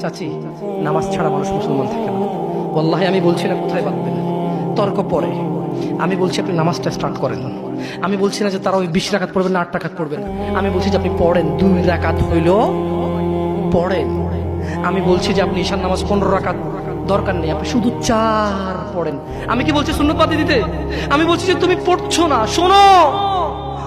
চাচি, নামাজ ছাড়া মানুষ মুসলমান থাকে না। বল্লাহে আমি বলছি না কোথায় বাঁধবেন তর্ক পরে। আমি বলছি আপনি নামাজটা স্টার্ট করেন। আমি বলছি না যে তারা ওই বিশ রাখাত পড়বেন না, আট রাকাত পড়বেন আমি বলছি যে আপনি পড়েন, দুই রাকাত হইল পড়েন। আমি বলছি যে আপনি ঈশান নামাজ পনেরো রাকাত দরকার নেই, আপনি শুধু চার পড়েন। আমি কি বলছি শূন্যপাতি দিতে? আমি বলছি যে তুমি পড়ছো না, শোনো।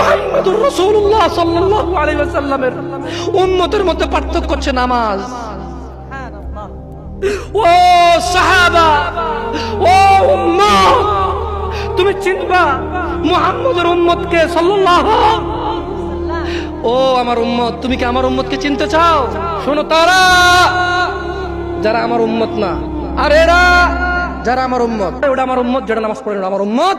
মুহাম্মদুর রাসূলুল্লাহ সাল্লাল্লাহু আলাইহি ওয়াসাল্লামের উম্মতের মধ্যে পার্থক্য হচ্ছে নামাজ। ও সাহাবা, ও উম্মত তুমি চিনবা মুহাম্মদের উম্মতকে সাল্লাল্লাহু ও আমার উম্মত, তুমি কি আমার উম্মতকে চিনতে চাও? শোনো তারা, যারা আমার উম্মত না, আর এরা যারা আমার উম্মত ওটা আমার উম্মত যেটা নামাজ পড়ে আমার উম্মত।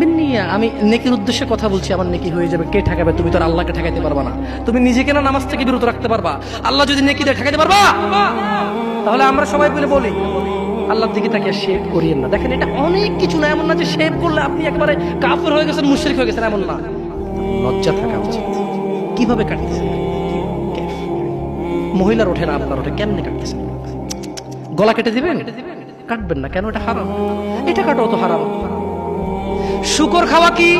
বিন্নিয়া আমি নেকির উদ্দেশ্যে কথা বলছি, আমার নেকি হয়ে যাবে। কে ঠেকাবে? তুমি তো আল্লাহকে ঠেকাইতে পারবা না। তুমি নিজেকে না নামাজ থেকে বিরত রাখতে পারবা? আল্লাহ যদি নেকি দিয়ে ঠেকাইতে পারবা? তাহলে আমরা সবাই মিলে বলি, আল্লাহর দিকে তাকে শেভ করিয়েন না। দেখেন, এটা অনেক কিছু না, এমন না যে শেভ করলে আপনি একবারে কাফের হয়ে গেছেন, মুশরিক হয়ে গেছেন, এমন না। লজ্জা থাকা উচিত। কীভাবে কাটতেছেন? মহিলার ওঠে না, আপনার ওঠে। কেমনে কাটতেছেন? গলা কেটে দিবেন? কাটবেন না। কেন? এটা হারাম। এটা কাটো তো হারাম। শুকর খাওয়া কি?